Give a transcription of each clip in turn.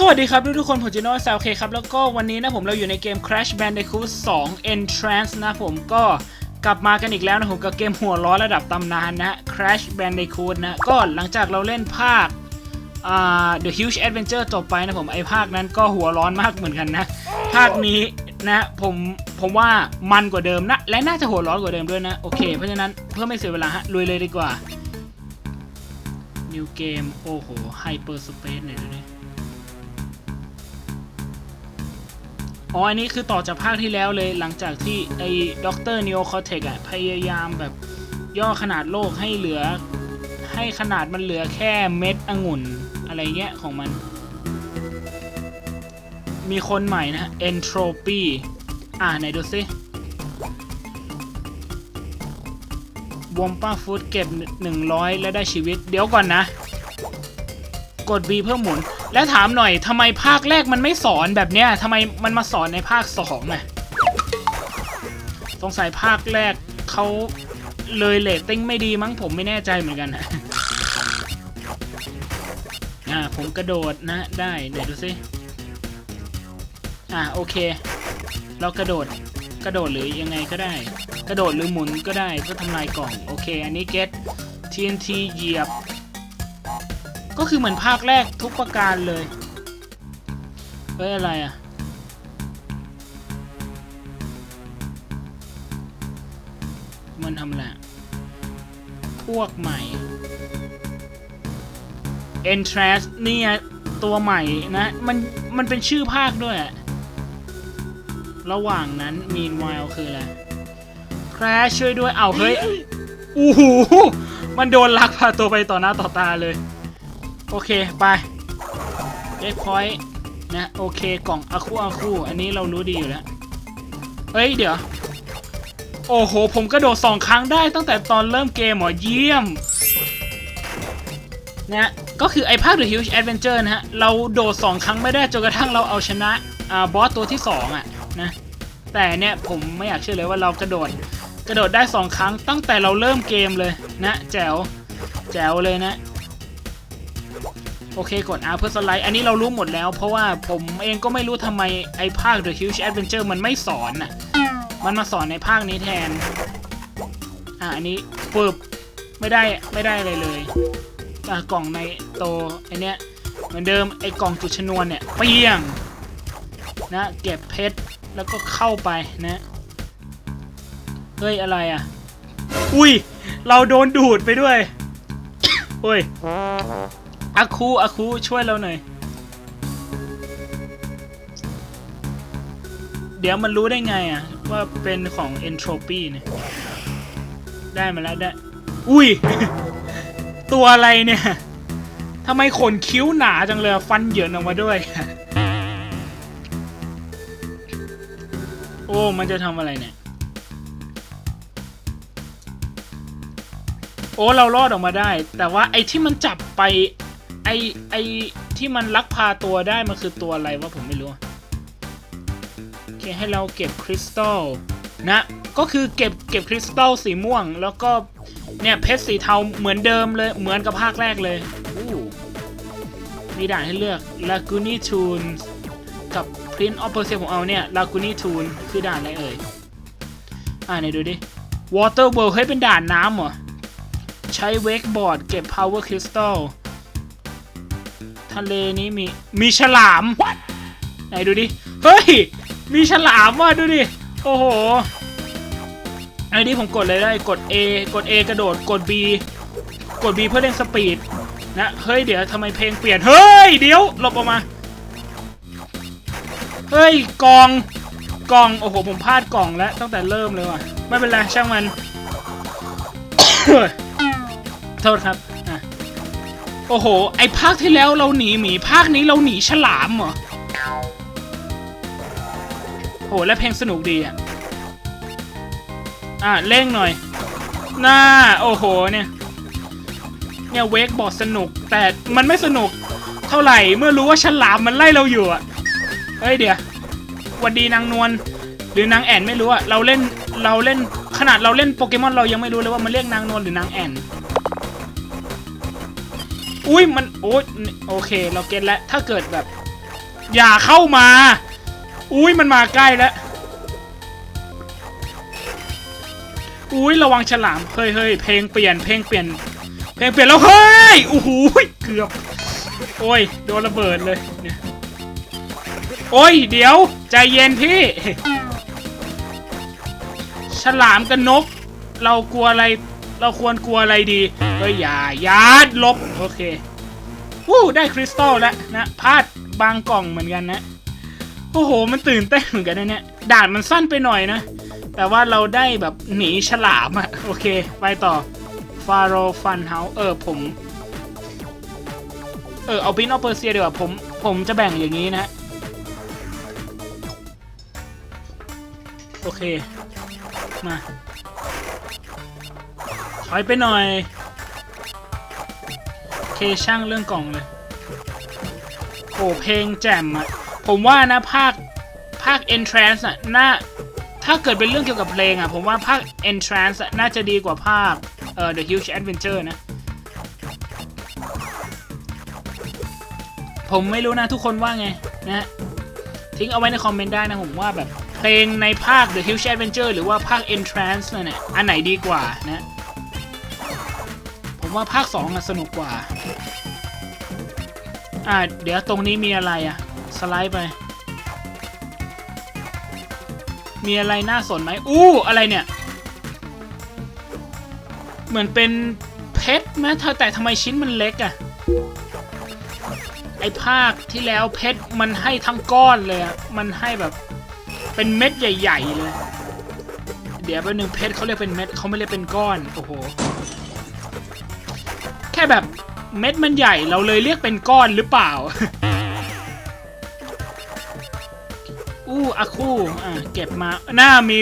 สวัสดีครับทุกๆคนผมจิโน่ซาวเคครับ แล้วก็วันนี้นะผมเราอยู่ในเกม Crash Bandicoot 2 Entrance นะผมก็กลับมากันอีกแล้วนะผมกับเกมหัวร้อนระดับตำนานนะ Crash Bandicoot นะ ก็หลังจากเราเล่นภาค The Huge Adventure จบไปนะผมไอภาคนั้นก็หัวร้อนมากเหมือนกันนะ ภาคนี้นะผมผมว่ามันกว่าเดิมนะ และน่าจะหัวร้อนกว่าเดิมด้วยนะ โอเค เพราะฉะนั้นเพื่อไม่เสียเวลาฮะลุยเลยดีกว่า New Game โอ้โห Hyper Space เนี่ยดูดิ อ๋ออันนี้คือต่อจากภาคที่แล้วเลยหลังจากที่ไอ้ด็อกเตอร์นิโอคอเทกอะพยายามแบบย่อขนาดโลกให้เหลือ ให้ขนาดมันเหลือแค่เม็ดองุ่นอะไรเงี้ยของมัน มีคนใหม่นะ Entropy อ่าไหนดูสิวอมป้าฟูดเก็บ 100 แล้วได้ชีวิต เดี๋ยวก่อนนะ กด B เพื่อหมุน และถามหน่อยทำไมภาคแรกมันไม่สอนแบบเนี้ยทำไมมันมาสอนในภาคสองน่ะสงสัยภาคแรกเขาเลยเลตติ้งไม่ดีมั้งผมไม่แน่ใจเหมือนกันนะอ่าผมกระโดดนะได้เดี๋ยวดูสิอ่าโอเค เรากระโดดกระโดดหรือยังไงก็ได้ กระโดดหรือหมุนก็ได้เพื่อทำลายกล่อง โอเค อันนี้ get TNT เหยียบ ก็คือเหมือนภาคแรกทุกประการเลยเฮ้ยอะไรอะ มันทำอะไรพวกใหม่ Entrance นี่ไงตัวใหม่นะ มัน มันเป็นชื่อภาคด้วยอะระหว่างนั้น Meanwhile คืออะไร Crash ช่วยด้วย เอาเฮ้ย อู้หู มันโดนลักพาตัวไปต่อหน้าต่อตาเลย โอเค ไปเอ็กพอยต์นะ โอเค กล่องอะคูอะคูอันนี้เรารู้ดีอยู่แล้ว เฮ้ย เดี๋ยว โอ้โห ผมกระโดดสองครั้งได้ตั้งแต่ตอนเริ่มเกมหรอเยี่ยม นะ ก็คือไอ้ภาค The Huge Adventure นะฮะ เราโดดสองครั้งไม่ได้จนกระทั่งเราเอาชนะอ่าบอสตัวที่สองอะนะ แต่เนี่ยผมไม่อยากเชื่อเลยว่าเรากระโดดกระโดดได้สองครั้งตั้งแต่เราเริ่มเกมเลยนะแจ๋วแจ๋วเลยนะ โอเคกด R เพื่อสไลด์ อันนี้เรารู้หมดแล้ว เพราะว่าผมเองก็ไม่รู้ทำไมไอภาค The Huge Adventure มันไม่สอนน่ะ มันมาสอนในภาคนี้แทน อะอันนี้ปึบไม่ได้ไม่ได้อะไรเลยอะกล่องในโตไอเนี้ยเหมือนเดิมไอกล่องจุดชนวนเนี่ยเปี้ยงนะเก็บเพชรแล้วก็เข้าไปนะเฮ้ยอะไรอะ อุ้ย เราโดนดูดไปด้วยโอ้ย อาคูอาคูช่วยเราหน่อย เดี๋ยวมันรู้ได้ไงอะ ว่าเป็นของ Entropy เนี่ย ได้มาแล้วได้ อุ้ย ตัวอะไรเนี่ยทำไมขนคิ้วหนาจังเลยฟันเหยินออกมาด้วย โอ้ มันจะทำอะไรเนี่ย โอ้ เรารอดออกมาได้ แต่ว่าไอ้ที่มันจับไป ไอไอที่มันลักพาตัวได้มันคือตัวอะไรวะผมไม่รู้โอเคให้เราเก็บคริสตัลนะก็คือเก็บเก็บคริสตัลสีม่วง แล้วก็เนี่ยเพชรสีเทาเหมือนเดิมเลยเหมือนกับภาคแรกเลยมีด่านให้เลือก Laguni Tune กับ Prince of Persia ผมเอาเนี่ย Laguni Tune คือด่านอะไรเอ่ยอ่าไหนดูดิ Water World เฮ้ยเป็นด่านน้ำเหรอ ใช้เวกบอร์ดเก็บ Power Crystal ทะเลนี้มีมีฉลาม ไหนดูดิ เฮ้ย มีฉลามว่ะดูดิ โอ้โหไอ้นี่ผมกดเลยได้ กด A กด A กระโดด กด B กด B เพื่อเร่งสปีดนะ เฮ้ย เดี๋ยวทำไมเพลงเปลี่ยน เฮ้ย เดี๋ยวหลบออกมา เฮ้ยกล่องกล่อง โอ้โห ผมพลาดกล่องแล้ว ตั้งแต่เริ่มเลยว่ะ ไม่เป็นไร ช่างมัน โทษครับอะ โอ้โห ไอภาคที่แล้วเราหนีหมีภาคนี้เราหนีฉลามเหรอโอ้และเพลงสนุกดีอะ อะเร่งหน่อย น่า โอ้โห เนี่ย เนี่ยเวกบอร์ดสนุก แต่มันไม่สนุก เท่าไหร่เมื่อรู้ว่าฉลามมันไล่เราอยู่อะ เฮ้ยเดี๋ยวหวันดีนางนวล หรือนางแอนไม่รู้อะ เราเล่น เราเล่น ขนาดเราเล่นโปเกมอนเรายังไม่รู้เลยว่ามันเรียกนางนวลหรือนางแอน อุ้ยมันโอ้ยโอเค เราเก็ตแล้วถ้าเกิดแบบ อย่าเข้ามา อุ้ยมันมาใกล้แล้วอุ้ยระวังฉลามเฮ้ยเฮ้ยเพลงเปลี่ยนเพลงเปลี่ยน เพลงเปลี่ยนแล้วเฮ้ยโอ้โหเกือบ โอ้ยโดนระเบิดเลยเนี่ยโอ้ยเดี๋ยว ใจเย็นพี่ ฉลามกับนก เรากลัวอะไร เราควรกลัวอะไรดีเฮ้ยอย่าอย่าลบโอเควู้ได้คริสตัลแล้วนะพลาดบางกล่องเหมือนกันนะ โอ้โห มันตื่นเต้นเหมือนกันนะเนี่ยด่านมันสั้นไปหน่อยนะ แต่ว่าเราได้แบบหนีฉลามอะโอเค ไปต่อฟาโรฟันเฮาเออผม เออ เอาบินเอาเปอร์เซียดีกว่าผม ผมจะแบ่งอย่างนี้นะ โอเค มา ถอยไปหน่อย เคช่างเรื่องกล่องเลย โอ้เพลงแจ่มอะผมว่านะภาคภาค entrance อะน่าถ้าเกิดเป็นเรื่องเกี่ยวกับเพลงอะผมว่าภาค entrance น่าจะดีกว่าภาคเอ่อ the huge adventure นะ ผมไม่รู้นะทุกคนว่าไงนะฮะทิ้งเอาไว้ในคอมเมนต์ได้นะผมว่าแบบเพลงในภาค the huge adventure หรือว่าภาค entrance นั่นแหละอันไหนดีกว่านะ ผมว่าภาค2อะสนุกกว่า อ่า เดี๋ยวตรงนี้มีอะไรอะสไลด์ไป มีอะไรน่าสนไหมอู้ อะไรเนี่ย เหมือนเป็นเพชรไหมเธอแต่ทำไมชิ้นมันเล็กอะไอภาคที่แล้วเพชรมันให้ทั้งก้อนเลยอะมันให้แบบเป็นเม็ดใหญ่ ๆ เลย เดี๋ยวแป๊บนึงเพชรเขาเรียกเป็นเม็ดเขาไม่เรียกเป็นก้อน โอ้โห ค่แบบเม็ดมันใหญ่เราเลยเรียกเป็นก้อนหรือเปล่า อู้อาคู่อะเก็บมาหน้ามี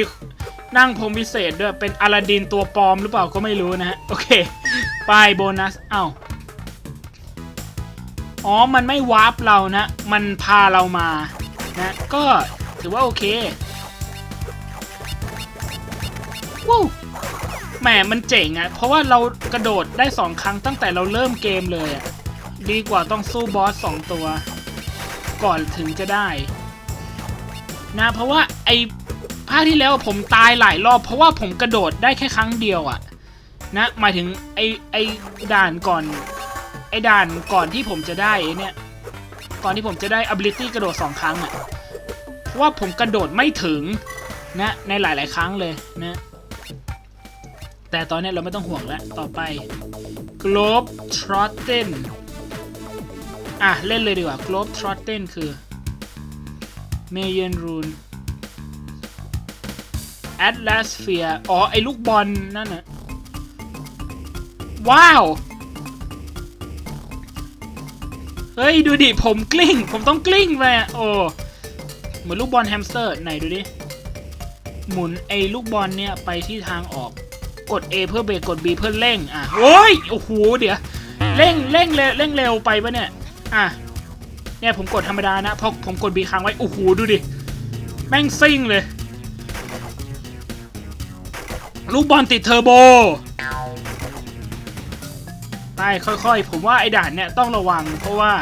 นั่งพรมวิเศษด้วย เป็นอลาดินตัวปลอมหรือเปล่าก็ไม่รู้นะฮะ โอเคไปโบนัส เอ้าอ๋อ มันไม่วาร์ปเรานะ มันพาเรามานะก็ถือว่าโอเค วู้ แหมมันเจ๋งอะ่ะเพราะว่าเรากระโดดได้สองครั้งตั้งแต่เราเริ่มเกมเลยอะดีกว่าต้องสู้บอสสองตัว ก่อนถึงจะได้ นะเพราะว่าไอ้ภาคที่แล้วผมตายหลายรอบ เพราะว่าผมกระโดดได้แค่ครั้งเดียวอะ่ะนะหมายถึงไอ้ไอ้ด่านก่อน ไอ้ด่านก่อนที่ผมจะได้เนี่ย ก่อนที่ผมจะได้ ability กระโดดสองครั้งอะเพราะว่าผมกระโดดไม่ถึงนะในหลาย ๆ ครั้งเลยนะ แต่ตอนนี้เราไม่ต้องห่วงแล้ว ต่อไป Globe Trotten อะ เล่นเลยดีกว่า Globe Trotten คือ m a y e n Rune Atlasphere อ๋อ ไอ้ลูกบอลนั่นน่ะ ว้าว เฮ้ย ดูดิ ผมกลิ้ง ผมต้องกลิ้งไปโอ้เหมือนลูกบอลแฮมสเตอร์ ไหนดูดิ หมุนไอ้ลูกบอลเนี่ย ไปที่ทางออก กด A เพื่อเบรกกด B เพื่อเร่งอะโอ้ยโอ้โหเดี๋ยวเร่งเร่งเร็วเร่งเร็วไปปะเนี่ยอะเนี่ยผมกดธรรมดานะเพราะผมกด B ค้างไว้โอ้โหดูดิแม่งซิ่งเลยลูกบอลติดเทอร์โบไปค่อยๆ ผมว่าไอ้ด่านเนี่ยต้องระวังเพราะว่า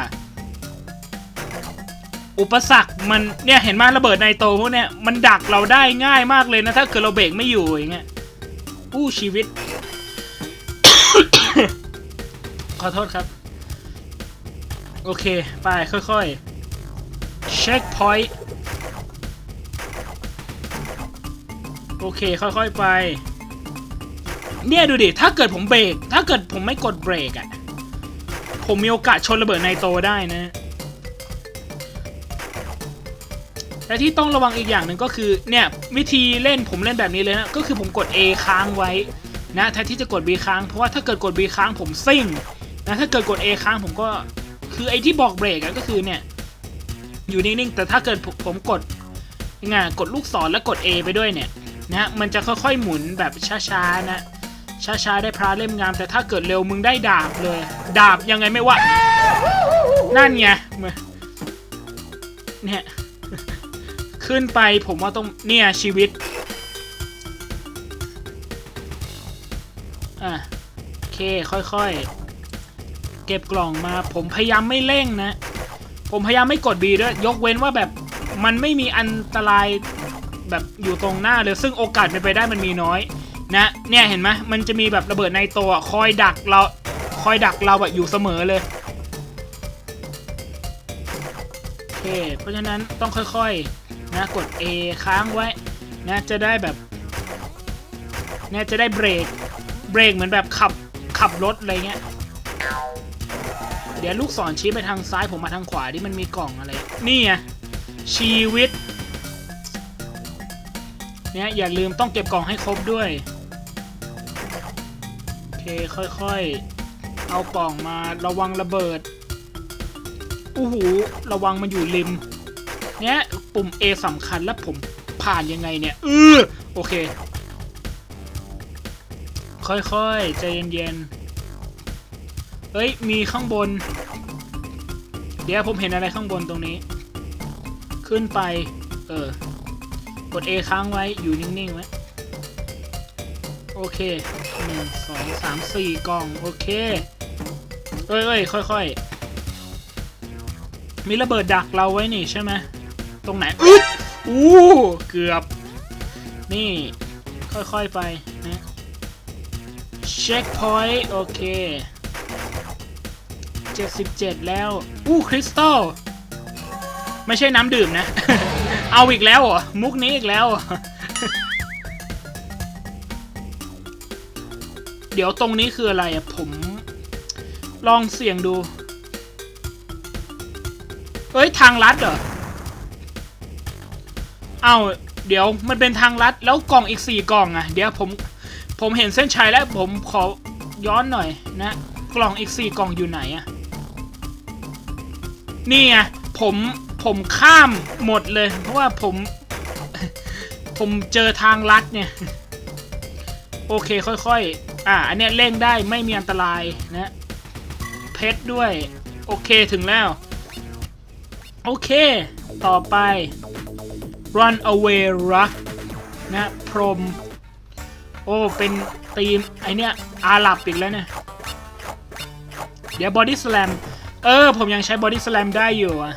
อุปสรรคมันเนี่ยเห็นไหมระเบิดไนโตพวกเนี้ยมันดักเราได้ง่ายมากเลยนะ ถ้าเกิดเราเบรกไม่อยู่อย่างเงี้ย อู้ชีวิต ขอโทษครับ โอเค ไปค่อยๆ เช็คพอยต์ โอเค ค่อยๆ ไป เนี่ยดูดิ ถ้าเกิดผมเบรก ถ้าเกิดผมไม่กดเบรกอะ่ะ ผมมีโอกาสชนระเบิดไนโตรได้นะ และที่ต้องระวังอีกอย่างหนึ่งก็คือเนี่ยวิธีเล่นผมเล่นแบบนี้เลยนะก็คือผมกด A ค้างไว้นะแทนที่จะกด B ค้างเพราะว่าถ้าเกิดกด B ค้างผมซิ่งนะถ้าเกิดกด A ค้างผมก็คือไอ้ที่บอกเบรกอะก็คือเนี่ยอยู่นิ่งๆแต่ถ้าเกิดผมกดยังไงกดลูกศรแล้วกด A ไปด้วยเนี่ยนะมันจะค่อยๆหมุนแบบช้าๆนะช้าๆได้พระเล่มงาม แต่ถ้าเกิดเร็วมึงได้ดาบเลย ดาบยังไงไม่ว่า นั่นไงเนี่ย ขึ้นไปผมว่าต้องเนี่ยชีวิตอะโอเคค่อยๆ เก็บกล่องมาผมพยายามไม่เร่งนะ ผมพยายามไม่กด B ด้วย ยกเว้นว่าแบบมันไม่มีอันตรายแบบอยู่ตรงหน้าเลยซึ่งโอกาสเป็นไปได้มันมีน้อย นะ เนี่ยเห็นไหมมันจะมีแบบระเบิดในตัวคอยดักเราคอยดักเราแบบอยู่เสมอเลยโอเคเพราะฉะนั้นต้องค่อยๆ นะกด A ค้างไว้นะจะได้แบบนี่ยจะได้เบรกเบรกเหมือนแบบขับขับรถอะไรเงี้ยเดี๋ยวลูกศรชี้ไปทางซ้ายผมมาทางขวาที่มันมีกล่องอะไร นี่ไงชีวิตเนี่ยอย่าลืมต้องเก็บกล่องให้ครบด้วยโอเคค่อยๆ เอากล่องมาระวังระเบิดอู้หูระวังมันอยู่ริมเนี่ย ปุ่ม A สำคัญแล้วผมผ่านยังไงเนี่ยเออโอเค ค่อยๆ ใจเย็นๆ เฮ้ย มีข้างบน เดี๋ยวผมเห็นอะไรข้างบนตรงนี้ ขึ้นไป เออ กด A ค้างไว้อยู่นิ่งๆไว้โอเคหนึ่งสองสามสี่กล่อง โอเค เอ้ยเอ้ยค่อยๆ มีระเบิดดักเราไว้นี่ใช่ไหม ตรงไหนอุ๊ยอู้เกือบ นี่ ค่อยๆไปนะเช็คพอยต์โอเค 77 แล้ว อู้คริสตัลไม่ใช่น้ำดื่มนะ เอาอีกแล้วเหรอ มุกนี้อีกแล้วเหรอเดี๋ยวตรงนี้คืออะไรอะผม ลองเสี่ยงดู เอ้ย ทางลัดเหรอ เอาเดี๋ยวมันเป็นทางลัดแล้วกล่องอีกสี่กล่องอะเดี๋ยวผมผมเห็นเส้นชัยแล้วผมขอย้อนหน่อยนะ กล่องอีกสี่กล่องอยู่ไหนอะนี่ไงผมผมข้ามหมดเลย เพราะว่าผมผมเจอทางลัดเนี่ย โอเคค่อยๆ อ่า อันเนี้ยเร่งได้ไม่มีอันตรายนะ เพชรด้วย โอเคถึงแล้ว โอเค ต่อไป run away ruck นะพรม โอ้ เป็นทีม ไอเนี้ยอาหรับอีกแล้วเนี่ย เดี๋ยวบอดี้ส a ลมเออ ผมยังใช้บอดี้ส a ลมได้อยู่อะ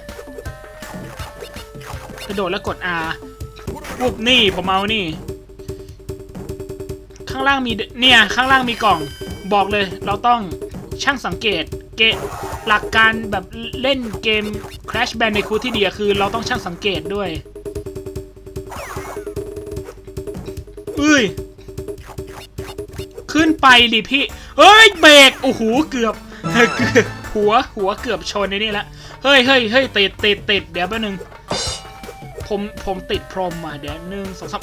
กระโดดแล้วกด R ปุ๊บนี่ ผมเอานี่ ข้างล่างมี เนี่ย ข้างล่างมีกล่องบอกเลยเราต้องช่างสังเกตเกะหลักการแบบเล่นเกม Crash Bandicoot ที่ดีคือเราต้องช่างสังเกตด้วย เอ้ย ขึ้นไปดิพี่ เฮ้ยเบรก โอ้โห เกือบเกือบหัว หัวเกือบชนในนี่ละ เฮ้ยเฮ้ยเฮ้ยติดติดติดเดี๋ยวแป๊บนึง ผม ผมติดพรมอะ เดี๋ยวหนึ่งสองสาม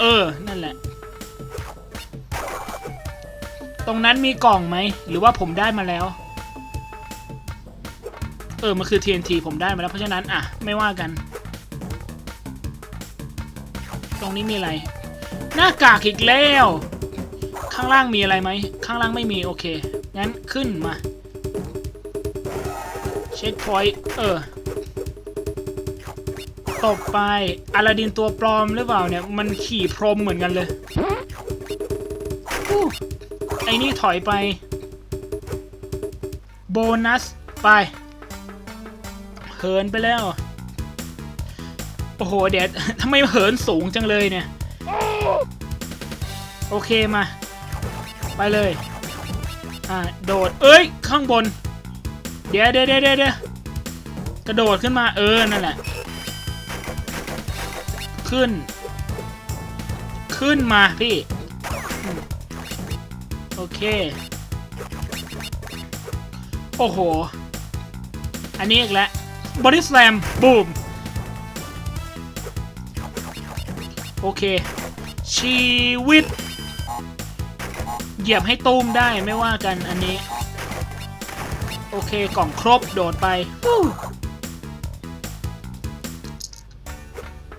เออ นั่นแหละ ตรงนั้นมีกล่องไหม หรือว่าผมได้มาแล้ว เออ มันคือ TNT ผมได้มาแล้ว เพราะฉะนั้น อะ ไม่ว่ากัน ตรงนี้มีอะไร หน้ากากอีกแล้ว ข้างล่างมีอะไรไหม ข้างล่างไม่มี โอเค งั้นขึ้นมา เช็คพอยต์ เออตบไปอลาดินตัวปลอมหรือเปล่าเนี่ย มันขี่พรมเหมือนกันเลยอไอ้นี่ถอยไป โบนัส ไปเหินไปแล้ว โอ้โห เดี๋ยวทำไมเหินสูงจังเลยเนี่ย โอเคมา ไปเลย อ่า โดด เอ้ย ข้างบน เดี๋ยวเดี๋ยวเดี๋ยวเดี๋ยวกระโดดขึ้นมา เออ นั่นแหละ ขึ้น ขึ้นมาพี่ โอเค โอ้โห อันนี้อีกแล้วบอดี้สแลม บูม โอเค ชีวิต เหยียบให้ตูมได้ไม่ว่ากันอันนี้ โอเคกล่องครบโดดไป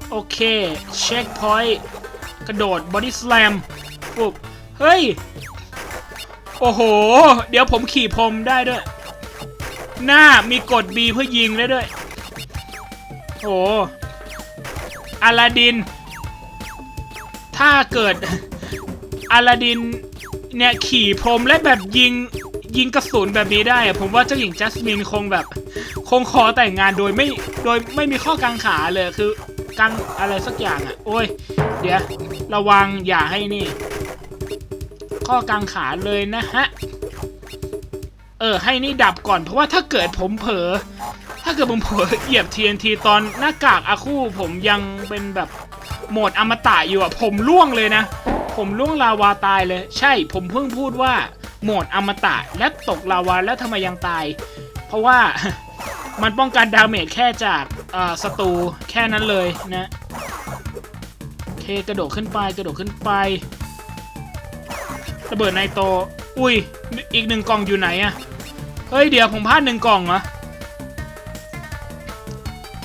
โอเค เช็คพอยต์กระโดดบอดี้สแลมปุ๊บ เฮ้ย โอ้โห เดี๋ยวผมขี่พรมได้ด้วย หน้ามีกด B เพื่อยิงได้ด้วย โอ้อลาดิน ถ้าเกิดอลาดิน เนี่ยขี่พรมและแบบยิงยิงกระสุนแบบนี้ได้ ผมว่าเจ้าหญิงจัสมินคงแบบ คงขอแต่งงานโดยไม่โดยไม่มีข้อกังขาเลยคือกังอะไรสักอย่างอะ โอ้ย เดี๋ยว ระวังอย่าให้นี่ ข้อกังขาเลยนะฮะ เออ ให้นี่ดับก่อนเพราะว่าถ้าเกิดผมเผลอถ้าเกิดผมเผลอเหยียบ TNT ตอนหน้ากากอาคู่ผมยังเป็นแบบโหมดอมตะอยู่อะ ผมล่วงเลยนะ ผมล่วงลาวาตายเลย ใช่ผมเพิ่งพูดว่าโหมดอมตะและตกลาวาแล้วทำไมยังตาย เพราะว่ามันป้องกันดาเมจแค่จากอ่อศัตรูแค่นั้นเลยนะโอเคกระโดดขึ้นไปกระโดดขึ้นไประเบิดไนโต อุ้ยอีกหนึ่งกล่องอยู่ไหนอะเฮ้ยเดี๋ยวผมพลาดหนึ่งกล่องเหรอ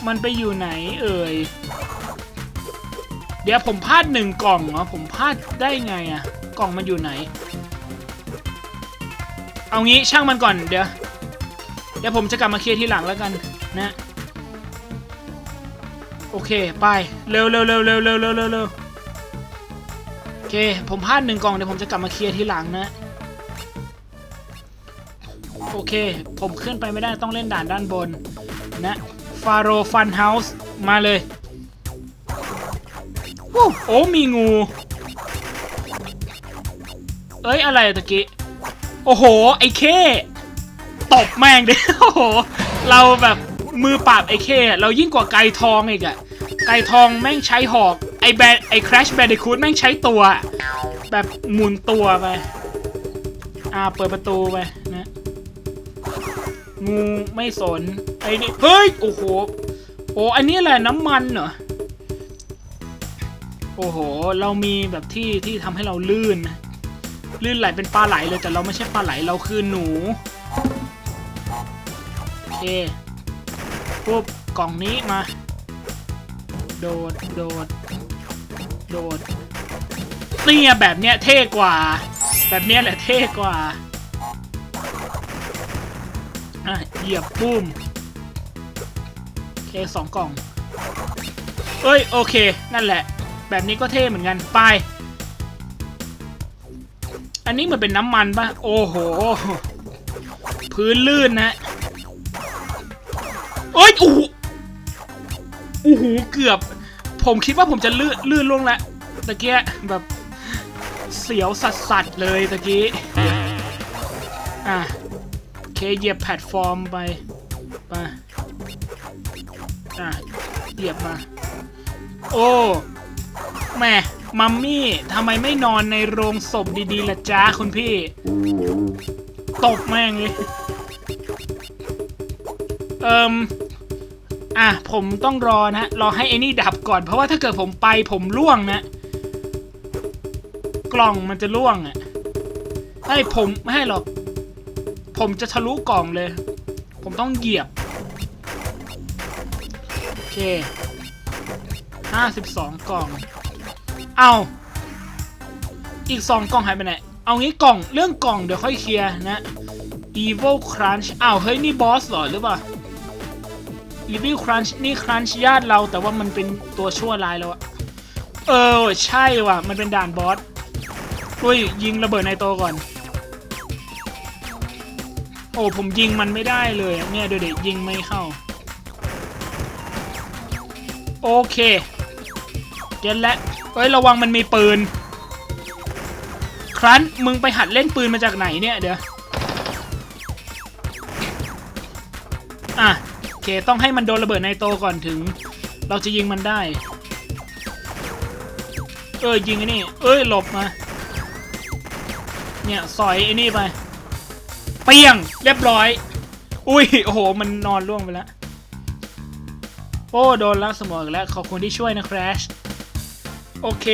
มันไปอยู่ไหนเอ่ย เดี๋ยวผมพลาดหนึ่งกล่องเหรอผมพลาดได้ไงอะกล่องมันอยู่ไหน เอางี้ช่างมันก่อนเดี๋ยวเดี๋ยวผมจะกลับมาเคลียร์ทีหลังแล้วกันนะโอเคไปเร็วเร็วเร็วเร็วเร็วเร็วเร็วโอเคผมพลาดหนึ่งกล่องเดี๋ยวผมจะกลับมาเคลียร์ทีหลังนะโอเค ผมขึ้นไปไม่ได้ต้องเล่นด่านด้านบนนะฟาโรฟันเฮาส์มาเลย โอ้มีงู เอ้ยอะไรตะกี้ โอ้โห ไอ้เคตบแม่งดิโอ้โห เราแบบมือปราบไอ้เคเรายิ่งกว่าไก่ทองอีกอะไก่ทองแม่งใช้หอก ไอ้แบไอ้คราชแบนดิคูดแม่งใช้ตัว แบบหมุนตัวไป อ่าเปิดประตูไปนะงูไม่สนไอ้นี่เฮ้ย โอ้โหโอ้อันนี้แหละน้ำมันเหรอ โอ้โห เรามีแบบที่ที่ทำให้เราลื่น ลื่นไหลเป็นปลาไหลเลยแต่เราไม่ใช่ปลาไหลเราคือหนูโอเคปุ๊บกล่องนี้มา โดดโดดโดดเนี่ยแบบเนี้ยเท่กว่า แบบเนี้ยแหละเท่กว่าอะเหยียบปุ้มโอเคสองกล่องเอ้ยโอเค นั่นแหละ แบบนี้ก็เท่เหมือนกันไป อันนี้เหมันเป็นน้ำมันปะโอ้โห พื้นลื่นนะโอ้ยโอ้โหโอ้โหเกือบ ผมคิดว่าผมจะลื่นลื่นลงแล้วตะเกียแบบเสียวสัสสัสเลยตะกี้ อะเคเหยียบแพลตฟอร์มไปไปอะเหยียบมา โอ้ แม่มัมมี่ทำไมไม่นอนในโรงศพดีๆล่ะจ้าคุณพี่ ตบแม่งเลยเอิมอะ ผมต้องรอนะ รอให้ไอ้นี่ดับก่อน เพราะว่าถ้าเกิดผมไปผมล่วงนะ กล่องมันจะล่วงอะ ให้ผมไม่ให้หรอก ผมจะทะลุกล่องเลย ผมต้องเหยียบ โอเคห้าสิบสองกล่อง เอาอีกสองกล่องหายไปไหน เอางี้กล่องเรื่องกล่องเดี๋ยวค่อยเคลียร์นะ Evil Crunch อ้าวเฮ้ยนี่บอสเหรอหรือเปล่า Evil Crunch นี่ Crunch ญาติเราแต่ว่ามันเป็นตัวชั่วร้ายแล้วอะเออใช่ว่ะ มันเป็นด่านบอสอุ้ยยิงระเบิดในโตวก่อน โอ้ผมยิงมันไม่ได้เลยเนี่ยเดี๋ยวเด็ยิงไม่เข้า โอเค เก็ตแล้ว เอ้ยระวังมันมีปืน ครั้นมึงไปหัดเล่นปืนมาจากไหนเนี่ยเดี๋ยวอะโอเคต้องให้มันโดนระเบิดในโตก่อนถึง เราจะยิงมันได้ เอ้ยยิงไอ้นี่ เอ้ยหลบมา เนี่ยสอยไอ้นี่ไป เปียงเรียบร้อย อุ้ยโอ้โห มันนอนล่วงไปแล้วโอ้โดนลักสมองแล้วขอบคุณที่ช่วยนะ Crash โอเค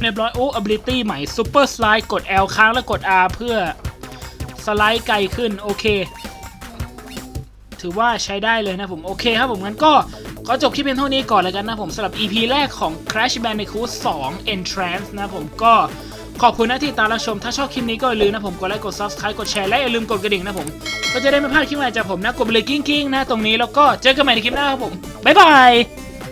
เรียบร้อย โอ้ ability ใหม่ Super Slide กด L ค้างแล้วกด R เพื่อสไลด์ไกลขึ้น โอเค ถือว่าใช้ได้เลยนะผม โอเคครับผมงั้นก็ขอจบคลิปเพียงเท่านี้ก่อนแล้วกันนะผมสำหรับ EP แรกของ Crash Bandicoot 2 Entrance นะผมก็ขอบคุณนะที่ตามรับชม ถ้าชอบคลิปนี้ก็อย่าลืมนะผมกดไลค์ กด Subscribe กดแชร์และอย่าลืมกดกระดิ่งนะผม ก็จะได้ไม่พลาดคลิปใหม่จากผมนะ กดไปเลยกิ้งๆนะตรงนี้แล้วก็เจอกันใหม่ในคลิปหน้าครับผม บ๊ายบาย